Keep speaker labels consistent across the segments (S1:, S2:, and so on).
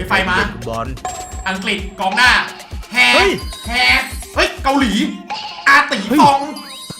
S1: ฮ้ยไฟมา
S2: บอล
S1: อังกฤษกองหน้าแฮ
S2: เฮ้ย
S1: แฮเฮ้ย เกาหลี อาตี
S2: เฮ้ย
S1: ฟอง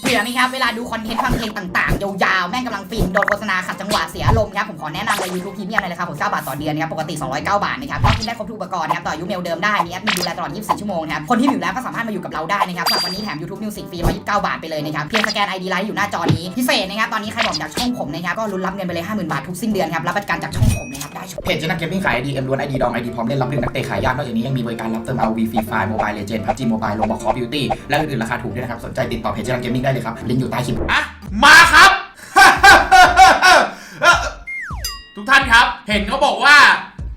S3: เบื่อไหมครับ เวลาดูคอนเทนต์ฟังเพลงต่างๆ ยาวๆ แม่งกำลังฟินโดนโฆษณาขัดจังหวะเสียอารมณ์ครับ ผมขอแนะนำเลย YouTube พรีเมียมเลยนะครับผม9บาทต่อเดือนนะครับปกติ 209 บาทนะครับก็กินได้ครบทุกอุปกรณ์นะครับต่อยุเมลเดิมได้มีแอดมินดูแลตลอด 24 ชั่วโมงนะครับคนที่อยู่แล้วก็สามารถมาอยู่กับเราได้นะครับสำหรับวันนี้แถม YouTube Music ฟรี129 บาทไปเลยนะครับเพียงสแกน ID ไลน์อยู่หน้าจอนี้พิเศษนะครับตอนนี้ใครบอกอยากช่องผมนะครับก็ลุ้นรับเงินไปเลย50,000บาททุกสิ้นเดือนครับรับประกันจากช่องผมนะครับได้
S4: เพจเจนักเกมมิ่งขายไอดีเอ็มล้วนไอดีดองไอดีพร้อมเล่นรับเรื่องนักเตะขายยากนอกจากนี้ยังมีบริการรับเติม RV ฟรีไฟล์โมบายเลเจนด์พับจีโมบายโลบอกคอบิวตี้และอื่นๆราคาถูกด้วยนะครับสนใจติดต่อเพจเจนักเกมมิ่งได้เลยครับ ลิงก์อยู่ใต้คลิป
S1: อะมาครับ ทุกท่านครับ เห็นเขาบอกว่า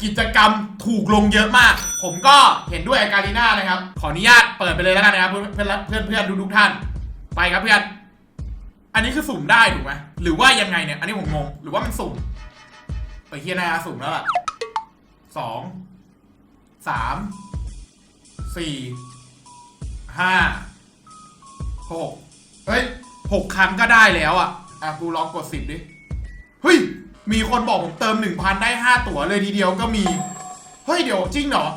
S1: กิจกรรมถูกลงเยอะมาก ผมก็เห็นด้วยอาการีน่านะครับ ขออนุญาตเปิดไปเลยแล้วกันนะครับ เพื่อนเพื่อนเพื่อนทุกท่าน ไปครับเพื่อน อันนี้คือสุ่มได้ถูกไหมหรือว่ายังไงเนี่ย อันนี้ผมงง หรือว่ามันสุ่ม ไปเฮียนาสุ่มแล้วล่ะสอง สาม สี่ ห้าหก เฮ้ยหกครั้งก็ได้แล้วอะ อะกูลองกดสิบดิ เฮ้ย มีคนบอกผมเติมหนึ่งพันได้ห้าตั๋วเลยทีเดียวก็มี เฮ้ยเดี๋ยวจริงเหรอ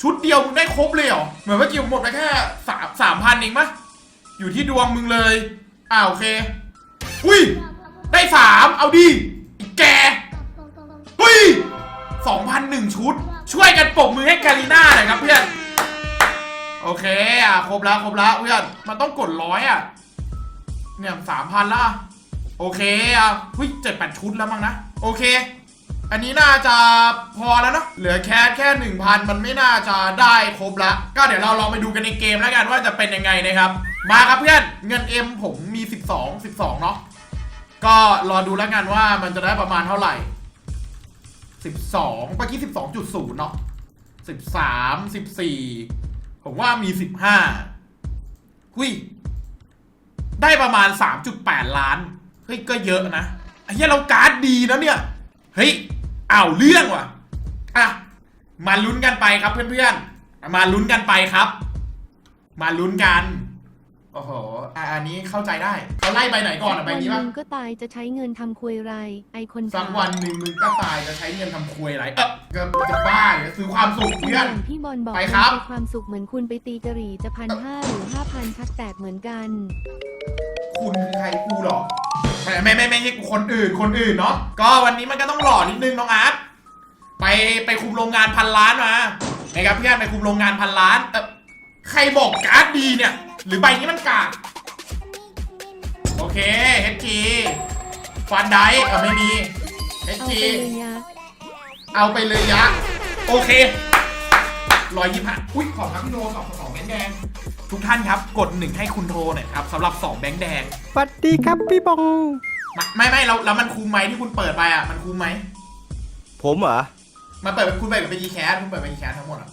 S1: ชุดเดียวมึงได้ครบเลยเหรอ เหมือนเมื่อกี้หมดไปแค่สามสามพันเองมะ อยู่ที่ดวงมึงเลย อ่าโอเค อุ้ย ได้สามเอาดิแกอุ้ยสองพันหนึ่งชุด ช่วยกันปรบมือให้กาลิน่าหน่อยครับเพื่อน โอเคอะครบแล้วครบแล้วเพื่อน มันต้องกดร้อยอะ เนี่ยสามพันละโอเคอะหุ้ยเจ็ดแปดชุดแล้วมั้งนะ โอเค อันนี้น่าจะพอแล้วเนาะเหลือแค่แค่หนึ่งพันมันไม่น่าจะได้ครบละก็เดี๋ยวเราลองไปดูกันในเกมแล้วกันว่าจะเป็นยังไงนะครับ มาครับเพื่อนเงินเอ็มผมมี 12 12เนาะก็รอดูแล้วกันว่ามันจะได้ประมาณเท่าไหร่ 12เมื่อกี้12.0เนาะ13 14 ผมว่ามี 15หุ้ย ได้ประมาณ 3.8 ล้าน เฮ้ย ก็เยอะนะไอ้เหี้ยเราการ์ดดีนะเนี่ย เฮ้ยอ้าวเรื่องว่ะ อะ มาลุ้นกันไปครับเพื่อนๆ มาลุ้นกันไปครับ มาลุ้นกัน อ้โหอะอันนี้เข้าใจได้เขาไล่ไปไหนก่อนอะใบนี้
S5: วั
S1: ปะ
S5: หนึ่งก็ตายจะใช้เงินทำคุยไร ไอคน
S1: สัก
S5: ถาม
S1: วันหนึ่งมึงก็ตายจะใช้เงินทำควยอะไรเออก็จะบ้าเหรอซื้อความสุข
S5: อ
S1: เพื่อน
S5: ย่างพี่บอลบอก
S1: ไปครับ
S5: มันเป็นความสุขเหมือนคุณไปตีกะหรี่จะพันห้าหรือห้าพันชักแตกเหมือนกัน
S1: คุณคือใครกูเหรอไม่ไม่ไม่ไม่ใช่คนอื่นคนอื่นเนาะก็วันนี้มันก็ต้องหล่อนิดนึงน้องอาร์ตไปไปคุมโรงงานพันล้านมานะครับเพื่อนไปคุมโรงงานพันล้านเออใครบอกการ์ดดีเนี่ย หรือใบนี้มันกากโอเคเฮจีฟันไดเออไม่มีเฮ
S5: เอา
S1: จี
S5: ไปเลยยะ
S1: เอาไปเลยยะ โอเคร้อยยี่ห้าอุ้ยขอครับพี่โนสองสองแบงค์แดง ทุกท่านครับกดหนึ่งให้คุณโทรหน่อยครับสำหรับสองแบงค์แดง
S2: สวัสดีครับพี่บอง
S1: ไม่ไม่ไม่แล้วแล้วมันคุ้มไหมที่คุณเปิดไปอะมันคุ้มไหม
S2: ผมเหรอ
S1: มันเปิดคุณเปิดไปกี่แคสคุณเปิดไปกี่แคสทั้งหมดอะ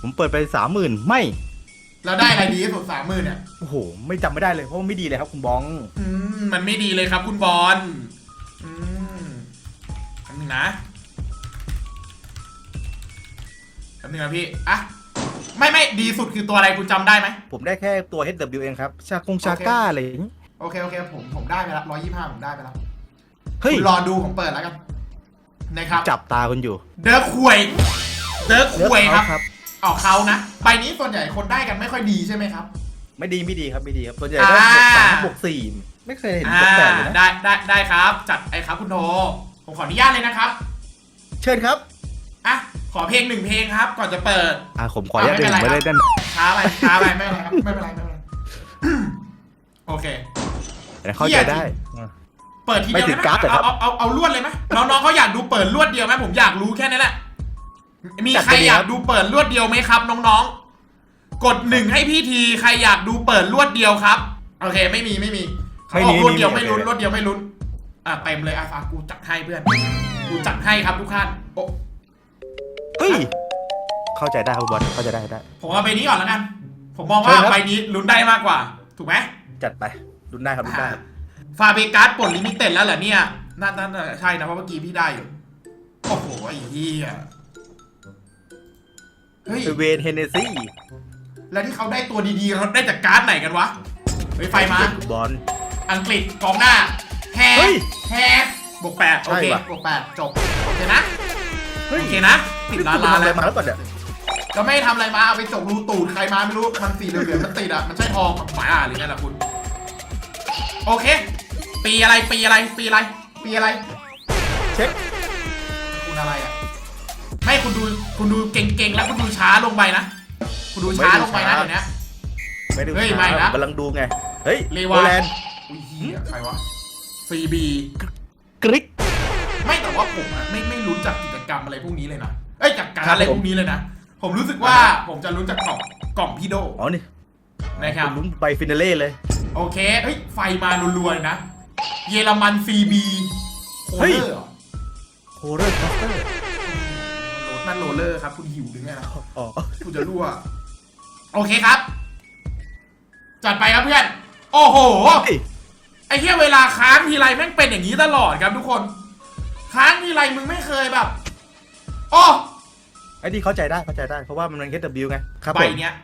S2: ผมเปิดไปสามหมื่นไม่
S1: แล้วได้อะไรดีที่สุดสามหมื่นเนี่ย
S2: โอ้โห ไม่จำไม่ได้เลยเพราะว่าไม่ดีเลยครับคุณบอง
S1: อืมมันไม่ดีเลยครับคุณบอลอืมคำนึงนะคำนึงนะพี่ อะ ไม่ไม่ดีสุดคือตัวอะไรคุณจำได้ไหม
S2: ผมได้แค่ตัว HW เองครับ ชาคงชาก้าอะไรอย่างนี้
S1: โอเค โอเค ผมผมได้ไปละร้อยยี่ห้าผมได้ไปแล้ว
S2: เฮ้ย
S1: คุณรอดูผมเปิดแล้วกัน นะครับ
S2: จับตาคุณอยู่
S1: เดอะควย เดอะควยครับ
S2: ค รับ
S1: ออกเขานะใบนี้ส่วนใหญ่คนได้กันไม่ค่อยดีใช่ไหมครับ
S2: ไม่ดีไม่ดีครับไม่ดีครับส่วนใหญ่
S1: อ่า
S2: ได้บวกสามบวกสี่ไม่เคยเห็น
S1: อ่า
S2: บวกแปดเลยนะ
S1: ได้ได้ได้ครับ จัดไอ้ครับคุณโทผมขออนุญาตเลยนะครับ
S2: เชิญครับ
S1: อะขอเพลงหนึ่งเพลงครับ ก่อนจะเปิด
S2: อ่าผมขออนุญาต
S1: อะไม่
S2: เดิ
S1: เป็น
S2: น
S1: ไร
S2: ไม่ได้ดัน
S1: ช้าไปช้าไปไม่เป็นไรครับไม่เป็นไรไม่เป็นไรโอเค
S2: แต่เข้าใจได้
S1: เปิดทีเดียว
S2: ไม่ถึง
S1: นะ
S2: กราฟเหรอครับ
S1: เอาเอาเอาเอาลวดเลยไหมน้องๆเขาอยากดูเปิดลวดเดียวไหมผมอยากรู้แค่นี้แหละ มี
S2: จัด
S1: ใคร
S2: ไปเลย
S1: อยาก
S2: ครับ
S1: ดูเปิดลวดเดียวไหมครับ น้องๆ กดหนึ่งให้พี่ทีใครอยากดูเปิดลวดเดียวครับ โอเคไม่มีไม่มีเขา
S2: ไม่
S1: บ
S2: มี
S1: อกลวดเดียว
S2: ไม่
S1: ไม่
S2: มี
S1: ลุ้น
S2: โอเค
S1: ลวดเดียวไม่ลุ้น อะเต็มเลยอะฝากกูจัดให้เพื่อน กูจัดให้ครับทุกท่านโอ้
S2: เฮ้ยเข้าใจได้ครับคุณบอลเข้าใจได้ได้
S1: ผมเอาใบนี้ก่อนแล้วกัน ผมมองว่า
S2: เชิญครับ
S1: ใบนี้ลุ้นได้มากกว่า ถูกไหม
S2: จัดไปรุนได้ครับรุนได้ครับ
S1: ฟาเบกัสปลดลิมิเต็ดแล้วเหรอเนี่ยน่าน่าน่าใช่นะเพราะเมื่อกี้พี่ได้อยู่ โอ้โหไอ้เหี้ย เฮ้ย
S2: เวนเฮเนซี่
S1: แล้วที่เขาได้ตัวดีๆ เขาได้จากการ์ดไหนกันวะ เฮ้ย ไฟมา
S2: บอล
S1: อังกฤษกองหน้า แฮ
S2: เฮ้ย
S1: แฮบวกแปดโอเค
S2: ใช่ว่ะ
S1: บวกแปดจบ โอเคนะ
S2: เฮ้ย
S1: โอเคนะติดลาลา
S2: ทำอะไร
S1: แล้ว
S2: มาแล้วก่อนเนี่ย
S1: ก็ไม่ทำอะไรมา เอาไปจกรูตูดใครมาไม่รู้ มันสีเหลืองๆมันติดอะ มันใช่ทองหมายอะหรือไงล่ะคุณ โอเค ปีอะไร ปีอะไร ปีอะไร ปีอะไร
S2: เช็ค
S1: คุณอะไรอะ ไม่คุณดูคุณดูเก่งๆแล้วคุณดูช้าลงไปนะคุณดูช้าลงไปนะเดี๋ยวนี้
S2: ไม่ได้
S1: เฮ้ยไม่นะ
S2: กำลังดูไง เฮ้ย
S1: เล
S2: โอ
S1: วา
S2: แลนด์
S1: อุ้ยเฮียใครวะฟรีบี
S2: กริก
S1: ไม่แต่ว่าผมอะไม่ไม่รู้จักกิจกรรมอะไรพวกนี้เลยนะเอ้ยจากการ
S2: ครับ
S1: อะไร
S2: ผม
S1: พวกนี้เลยนะผมรู้สึกว่าผมจะรู้จักกล่องกล่องพี่โด
S2: อ๋อนี่
S1: นะครับ
S2: ณลุ้นไปฟินาเล่เลย
S1: โอเคเฮ้ยไฟมารัวๆเลยนะ เยอรมันซีบีโค
S2: เฮ้
S1: เลยอร์เหรอ
S2: โคเรอร์คัสเตอร์
S1: โหลด นั่นโรลเลอร์ครับ คุณหิวหรือไงล่ะ
S2: อ๋อ
S1: คุณจะรั่ว โอเคครับ จัดไปครับเพื่อน โอ้โห
S2: เฮ้ย
S1: ไอ้เหี้ยเวลาค้างทีไรแม่งเป็นอย่างนี้ตลอดครับทุกคน ค้างทีไรมึงไม่เคยแบบโอ้
S2: ไอ้นี่เข้าใจได้เข้าใจได้เพราะว่ามันเป็น HW ไงครับ
S1: ใบ
S2: ผม
S1: เนี้ย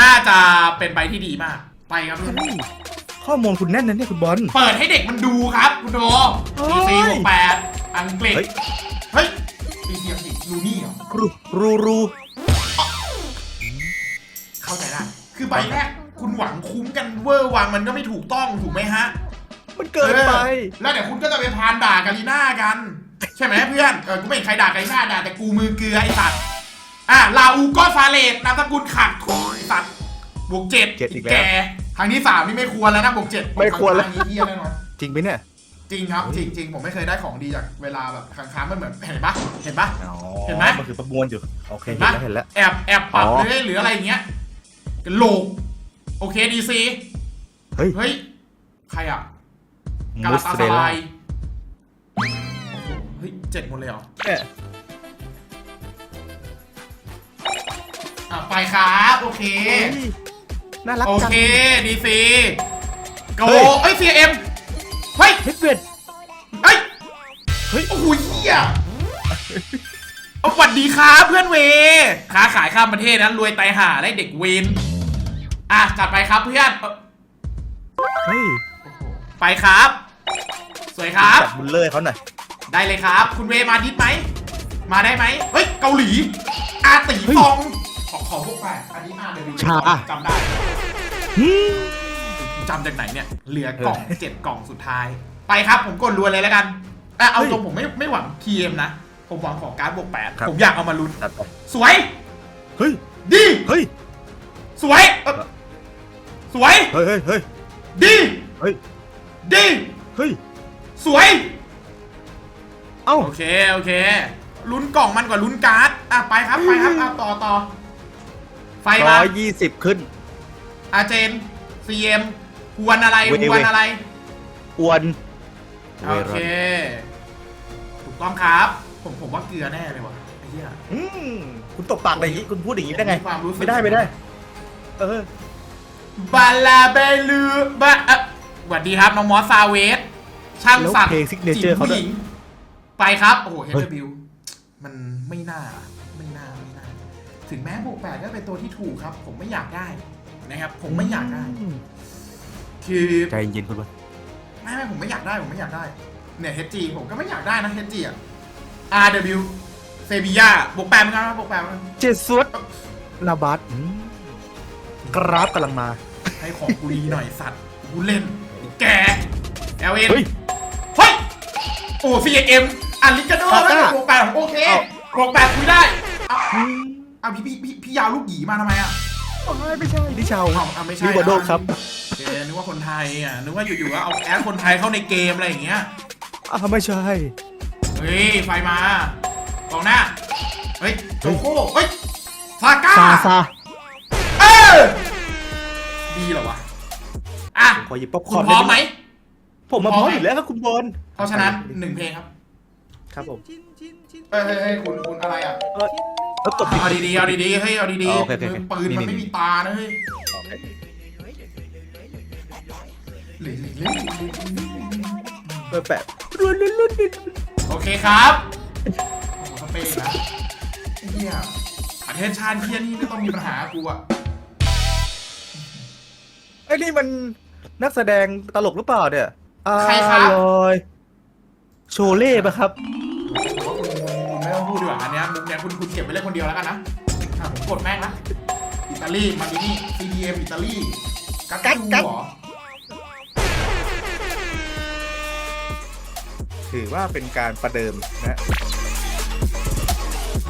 S1: น่าจะเป็นใบที่ดีมาก ไปครับเพื่อน
S2: เฮ้ยข้อมูลคุณแน่นนะเนี่ยคุณบอล
S1: เปิดให้เด็กมันดูครับ คุณโด
S2: เฮ้
S1: ดี
S2: ย
S1: ซีบวกแปดอังกฤษ
S2: เฮ้ย
S1: เฮ้ย ดีซีอังกฤษลูนี่เหรอ
S2: รูรูรู
S1: เข้าใจได้คือใบแรกคุณหวังคุ้มกันเวอร์วังมันก็ไม่ถูกต้องถูกไหมฮะ
S2: มันเกินไป
S1: ออแล้วเดี๋ยวคุณก็จะไปพานด่ากาลีน่ากัน ใช่ไหมเพื่อนเออกูไม่เห็นใครด่ากาลีน่าด่าแต่กูมือเกลือไอ้สัตว์อะลาอูก็ฟาเลตนามสกุลขัดถูกไอ้สัตว์บวกเจ็ด
S2: เจ็ดอีกแล้ว
S1: แกครั้งที่สามนี่ไม่ควรแล้วนะบวกเจ็ด
S2: ไม่ควรแล้ว
S1: ครั้งนี้เยี่ยแน่นอน
S2: จริงไหมเนี่ย
S1: จริงครับจริงจริงผมไม่เคยได้ของดีจากเวลาแบบค้างๆมันเหมือนเห็นปะเห็นปะ
S2: อ๋อ
S1: เห็นไหม
S2: มันคือประมวลอยู่ โอเค
S1: เห็น
S2: เห็น
S1: ปะ
S2: แล้วเห็นแล้ว
S1: แอบแอบปรับ
S2: อ๋อ
S1: เลยหรืออะไรอย่างเงี้ยกระโหลกโอเคดีซี
S2: เฮ้ย
S1: เฮ้ยใครอะกา
S2: มุ
S1: ลา
S2: ส
S1: ตา
S2: เต
S1: ส
S2: ล่า
S1: ลายโอ้โหเฮ้ยเจ็ดหมดเลยเหรอ
S2: เนี่ย
S1: อะไปครับโอเค
S2: เฮ้ยน่ารัก
S1: โอ
S2: จัง
S1: เคดีซีโก
S2: เฮ้ย
S1: เอ้ยซีเอ็ม เฮ้ย
S2: เฮดเวด
S1: เฮ้ย
S2: เฮ้ย
S1: โอ้โหเหี้ยเอาสวัสดีครับเพื่อนเวค้าขายข้ามประเทศนะรวยไตายห่าได้เด็กเวนอะจัดไปครับเพื่อนเอ่อ
S2: เฮ้ย
S1: ไปครับ สวยครับ
S2: จัดบุลเลอร์เขาหน่อย
S1: ได้เลยครับ คุณเวมาดิสไหม มาได้ไหมเฮ้ย เกาหลี อาตี
S2: เฮ้ย
S1: ฟอง ขอขอพวกแปดอันนี้อาเดวิล
S2: ชา
S1: จำได้
S2: อืม
S1: จำจากไหนเนี่ย เหลือกล่องเจ็ดกล่องสุดท้าย ไปครับผมกดรวยเลยแล้วกันอะเอา
S2: เฮ้ย
S1: ตรงผมไม่ไม่หวัง TM นะ ผมหวังของการ์ดบวกแปด
S2: ครับ
S1: ผมอยากเอามาลุ้น
S2: จัดไป
S1: สวย
S2: เฮ้ย
S1: ดี
S2: เฮ้ย
S1: สวยเอ่อสวย
S2: เฮ้ยเฮ้ยเฮ้ย
S1: ดี
S2: เฮ้ย
S1: ดี
S2: เฮ้ย
S1: สวย
S2: เอ้า
S1: โอเค โอเค ลุ้นกล่องมันกว่าลุ้นการ์ด อะ ไปครับ ไปครับอะต่อต่อ ไฟมา
S2: ร้อยยี่สิบขึ้น
S1: อาเจนซีเอ็ม หวนอะไร
S2: เว้ย
S1: หวนอะไร
S2: อวน
S1: โอเค ถูกต้องครับ ผมผมว่าเกลือแน่เลยวะไอ้เหี้ย
S2: อืมคุณตบปากอะไรอย่างนี้คุณพูดอย่างนี้ได้ไง
S1: มีความรู้สึก
S2: ไม่ได้ไม่ได้ เออ
S1: บาลาเบลูบะเอ่อสวัสดีครับ น้องมอสซาเวส ช่างสัก
S2: แล้วเพลง signature เขาด้วย
S1: ผู้หญิง ไปครับ โอ้โหเฮ
S2: เฮ้
S1: เด
S2: ย
S1: บิวมันไม่น่า ไม่น่า ไม่น่า ถึงแม้บวกแปดก็เป็นตัวที่ถูกครับ ผมไม่อยากได้นะครับ ผมไม่อยากได้ คือ
S2: ใจเย็นคุณบอล
S1: ไม่ไม่ผมไม่อยากได้ผมไม่อยากได้ เนี่ย HG ผมก็ไม่อยากได้นะ HG อะ RW เซบียาบวกแปดเหมือนกันนะบวกแปดเหมือนกัน
S2: เจสวดนาบัตอืมกราฟกำลังมา
S1: ให้ของกูดีหน่อยสัตว์กูเล่นไอ้แก LN
S2: เฮ้ย
S1: เฮ้ยโอ้ CM อันลิกาโด
S2: เอา
S1: แล้ว
S2: อะ
S1: บวกแปดโอเค
S2: เอา
S1: บวกแปดคุยได้เอาเอาพี่พี่พี่พี่ยาวลูกหยีมาทำไมอะ
S2: ไม่ใช่ดิชาว
S1: เอาเอาไม่ใช่
S2: ลิวาโดครับ
S1: เอนึกว่าคนไทยอะนึกว่าอยู่ๆก็เอาแอดคนไทยเข้าในเกมอะไรอย่างเงี้ย
S2: อ่าไม่ใช่
S1: เฮ้ยไฟมากองหน้าเฮ้ยโจโก้เฮ้ยซาก้า
S2: ซาซา
S1: เออดีเหรอวะอะ
S2: ขอหยิบป๊อปค
S1: คุ
S2: อ
S1: ณ
S2: ร์น
S1: พร้อมไหม
S2: ผมมา
S1: พ
S2: พ
S1: ร้
S2: ร้
S1: อ
S2: อ
S1: ม
S2: ม
S1: ไหม
S2: อยู่แล้วครับคุณบอล
S1: เพราะฉะนั้นหนึ่งเพลงครับ
S2: ครับผม
S1: เฮ้ยเฮ้ยเฮ้ยคุณคุณอะไรอะ
S2: เออ แล้วกดผิด
S1: เอาดีๆเอาดีๆเฮ้ยเอาดี
S2: อ๋อโอเคโอเค
S1: ๆปืนมัน
S2: นี่
S1: ไม่มีตานะเฮ้ย
S2: โอเค
S1: หรือหรือหรือ
S2: เบอร์แปดรุนรุนรุนรุน
S1: โอเคครับโอ้โหสเปนนะไอ้เฮียประเทศชาติเฮียนี่ไม่ต้องมีปัญหากูอะ
S2: ไอ้นี่มันนักแสดงตลกหรือเปล่าเนี่ยอา
S1: ใครครับ
S2: ลอย โชเล่ปะครับ
S1: ผมว่าคุณคุณไม่ต้อ งพูดดีกว่าอันเนี้ยมุกเนี้ยเนี่ยคุณคุณเก็บไปเล่นคนเดียวแล้วกันนะอะผมกดแม่งละอิตาลีมาดินี่ CDM อิตาลีกักกัก เหรอ
S2: ถือว่าเป็นการประเดิมนะ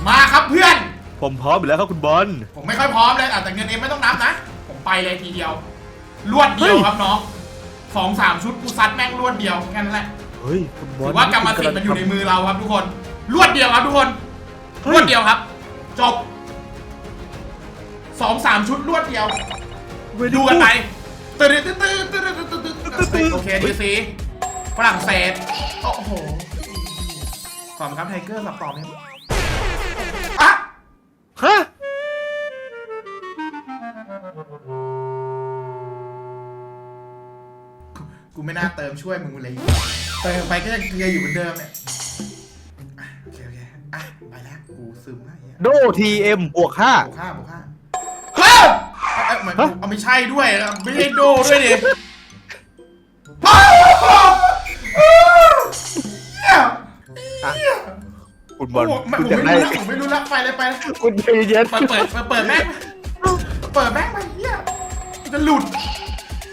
S1: มาครับเพื่อน
S2: ผมพร้อมอยู่แล้วครับคุณบอล
S1: ผมไม่ค่อยพร้อมเลยอะแต่เงินเอ็มไม่ต้องนับนะ ผมไปเลยทีเดียว รวดเดียว
S2: เฮ้ย
S1: ครับน้องสองสามชุดกูซัดแม่งรวดเดียวแค่นั้นแหละ
S2: เฮ้ยคุณบอล
S1: ถือว่ากรรมสิทธิ์มันอยู่ในมือเราครับทุกคน รวดเดียวครับทุกคน
S2: เฮ้
S1: รวดเดียวครับ จบสองสามชุดรวดเดียวดูกันไปตื่นตื่นตื่นตื่นตื่นตื่นตื่นโอเคดีซีฝรั่งเศส โอ้โหขอบคุณครับไทเกอร์สับต่อไหมอะ
S2: ฮะ
S1: กูกูไม่น่าเติมช่วยมึงเลยเติมไปก็ยังเกลืออยู่เหมือนเดิมเนี่ย โด
S2: ทีเอ็มบวกห้า
S1: บวกห้าบวกห้าเฮ้ยเอ้ยเหมือนเอาไม่ใช่ด้วยอะไม่ใช่โดด้วยดิเฮ้ย
S2: คุณบอล
S1: โอ้โหไม่
S2: คุณ
S1: ผม
S2: อยาก
S1: ไม่
S2: ได้
S1: รู้แล้วผมไม่รู้แล้วไปเลยไปเลย
S2: คุณใจเย็น
S1: เปิดเปิดเปิดเปิดแม่งเปิดแม่งไปเฮียจะหลุด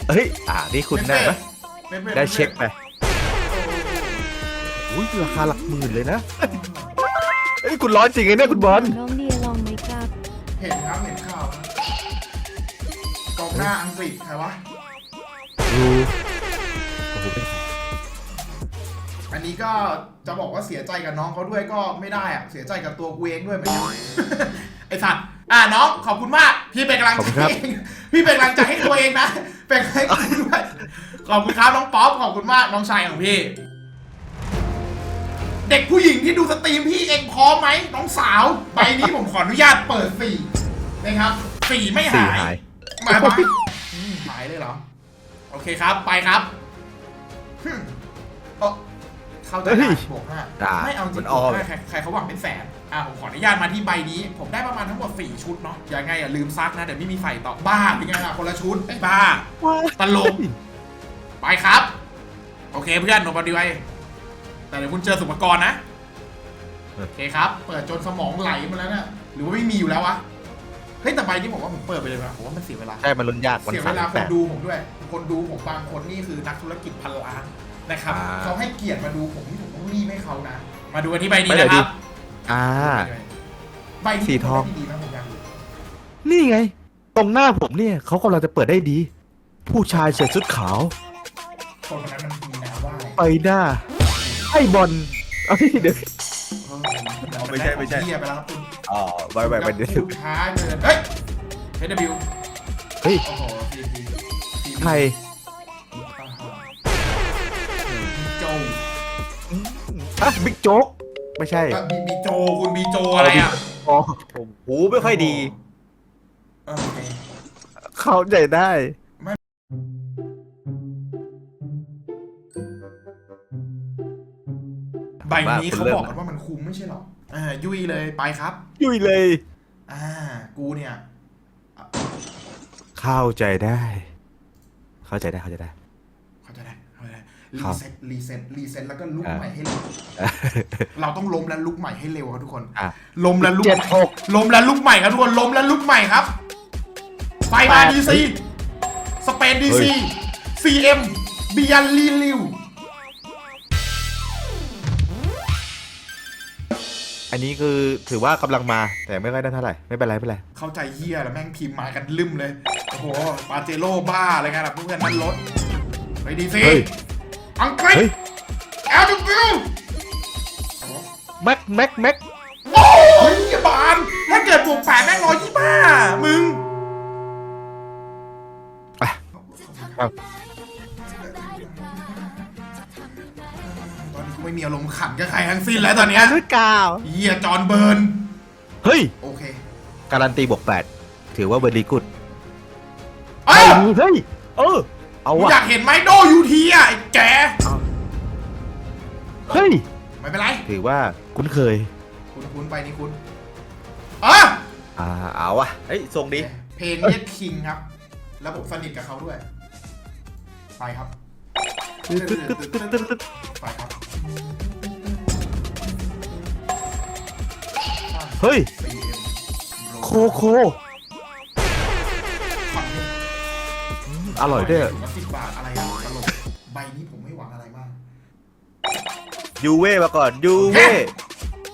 S2: เฮ้ยอ่านี่คุณได้ไหม
S1: ม่ม่
S2: ได้เช็คไปอุ้ยราคาหลักหมื่นเลยนะ เฮ้ยคุณร้อนจริงไงเนี่ยคุณบอล
S5: น้องเดียลองไหมครับ
S1: เห็นครับเห็นข่าวนะกองหน้าอังกฤษใครวะ
S2: ดูโอ้โห
S1: อันนี้ก็จะบอกว่าเสียใจกับน้องเขาด้วยก็ไม่ได้อะเสียใจกับตัวกูเองด้วยเหมือนกัน ไอสัตว์อ่าน้องขอบคุณมากพี่เป็นกำลังใจให้เองพี่เป็นกำลังใจให้ตัวเองนะเป็นให้กูด้วยขอบคุณครับน้องป๊อปขอบคุณมากน้องชายของพี่ เด็กผู้หญิงที่ดูสตรีมพี่เองพร้อมไหมน้องสาว ใบนี้ผมขออนุญาตเปิดสี่นะครับสี่ไม่
S2: สี่
S1: หาย
S2: หาย
S1: หมายไปอืมหายเลยเหรอ โอเคครับไปครับฮึ่มเอ้อเข้าใจได้บวกห้า
S2: ด่า
S1: ไม่เอาจริ
S2: มั
S1: ง
S2: น
S1: บ
S2: อ
S1: ว
S2: อกก
S1: ห้าใครใครเขาหวังเป็นแสนอะผมขออนุญาตมาที่ใบนี้ ผมได้ประมาณทั้งหมด4ชุดเนาะยังไงอย่าลืมซักนะเดี๋ยวไม่มีไฟต่อบ้าเป็นไงล่ะคนละชุดไอ้บ้า ตลก ไปครับ โอเคเพื่อนโนบอดีไว้ แต่เดี๋ยวคุณเจอสุปกรณ์นะ โอเคครับ เปิดจนสมองไหลมาแล้วนะหรือว่าไม่มีอยู่แล้ววะ เฮ้ยแต่ใบนี้ผมว่าผมเปิดไปเลยนะผมว่ามันเสียเวลา
S2: ใช่มันลุ้นยากมัน
S1: เสีย
S2: สา
S1: เว
S2: ม
S1: ลาค
S2: แป
S1: น
S2: ด
S1: ดูผมด้วย คนดูผมบางคนนี่คือนักธุรกิจพันล้านนะครับ
S2: อ่า
S1: เขาให้เกียรติมาดูผมนี่ผมต้องรีบให้เขานะ มาดูกันที่ใบนี้
S2: ไปเลย
S1: นะครับ
S2: ดิอ่า
S1: ใบนี้
S2: สีทอง
S1: ดีไหมผมอยากรู้
S2: นี่ไง ตรงหน้าผมเนี่ยเขากำลังจะเปิดได้ดี ผู้ชายใส่ชุดขาว
S1: คนคนนั้นมันมีนามว่าอะไร
S2: ไปหน้า ไอ้บอลเอาที่เดี๋ยว
S1: เออ
S2: ไม่ใช่ไม่ใช่
S1: ของเหี้ยไปแล้วครับคุณ
S2: อ๋อไปไปไปเดี๋ยว
S1: พูดช้าเกินเฮ้ย HW
S2: เฮ้ย
S1: โอ้โห CP
S2: ใคร
S1: โจ
S2: อะบิ๊กโจ๊กไม่ใช่
S1: บีบีโจคุณบีโจอะไรอะ
S2: อ๋อผมหูไม่ค่อยดี
S1: เออโอเค
S2: เข้าใจได้
S1: ใบนี้เขาบอกกันว่ามันคุ้มไม่ใช่หรอเออยุยเลยไปครับ
S2: ยุ่ยเลย
S1: อ่า กูเนี่ย
S2: เข้าใจได้ เข้าใจได้เข้าใจได้
S1: เขาใจะได้เขาใจะได้
S2: ครั
S1: รี
S2: บ
S1: เซ็ตรีเซ็ตรีเซ็ตแล้วก็ลุก
S2: อ่า
S1: ใหม่ให้เร็วเราต้องล้มและลุกใหม่ให้เร็วครับทุกคน
S2: อะ
S1: ล้มและลุก
S2: เจ็ดหก
S1: ล้มและลุกใหม่ครับทุกคนล้มและลุกใหม่ครับไฟมา
S2: แปด
S1: ดีซีสเปนดี
S2: เฮ้
S1: ซี
S2: ย
S1: ซีเอ็มบิยันลีลิว
S2: อันนี้คือถือว่ากำลังมาแต่ไม่ค่อยได้เท่าไหร่ไม่เป็นไรไม่เป็นไร
S1: เข้าใจเฮียแล้วแม่งพิมพ์มากันลืมเลย โอ้โห ปาเจโร่บ้าอะไรกันล่ะเพื่อนนั่นรถไปดีซี
S2: เฮ้ย
S1: อังกฤษ
S2: เฮ้ย
S1: แอลดูบิล
S2: แม็กแม็กแม็ก
S1: โอ้ยเหี้ยบานถ้าเกิดบวกแปดแม่งร้อยยี่บ้ามึง
S2: ครับ
S1: ตอน ไม่มีอารมณ์ขันกับใครทั้งสิ้นแล้วตอนเนี้ย
S2: ด้วยกาว
S1: เฮียจอห์นเบิร์น
S2: เฮ้ย
S1: โอเค
S2: การันตีบวกแปดถือว่าเบอร์ดีกุด
S1: เอ้ย
S2: เฮ้ย เออ เอา
S1: มึง
S2: วะ
S1: อยากเห็นไหมโดยูทีอะไอ้แก
S2: เฮ้ย
S1: ไม่เป็นไร
S2: ถือว่าคุ้นเคย
S1: คุณคุณไปนี่คุณอะ
S2: อ่า เอาวะเฮ้ยส่งดี
S1: เพลงเรียกคิงครับ แล้วผมสนิทกับเขาด้วย ไปครับ ไปครับฝรั่ง
S2: เฮ้ย
S1: BM
S2: โคโคอืมอร่อยด้วย
S1: สิบบาทอะไรอะตลกใบนี้ผมไม่หวังอะไรมาก
S2: ยูเว่มาก่อนยูเว่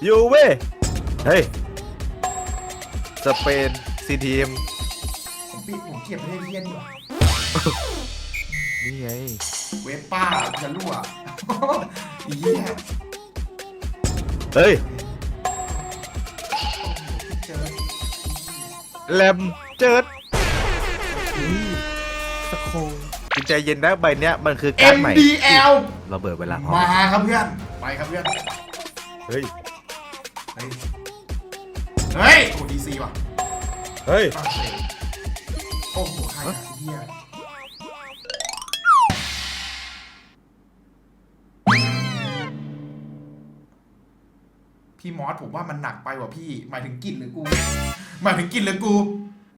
S2: ยูเว่เฮ้ยสเปนซีทีม
S1: ผมปิดผมเกลียดประเทศเฮียนี่หว่า
S2: นี่ไง
S1: เวฟป้าจะรั่วอีเหี้ย
S2: เฮ้ย
S1: เจอ
S2: แลมเจิดสโคคุณใจเย็นนะใบเนี้ยมันคือการดใหม่
S1: MDL
S2: เราเบิดเวลาพอ
S1: มาครับเพื่อนไปครับเพื่อน
S2: เฮ้ย
S1: เฮ้ยเฮ้ยโอ้ดีซีว่ะ
S2: เฮ้ย
S1: ฝรั่งเศสโอ้โหใครอะเฮีย พี่มอสผมว่ามันหนักไปว่ะพี่ หมายถึงกินหรือกู หมายถึงกินหรือกู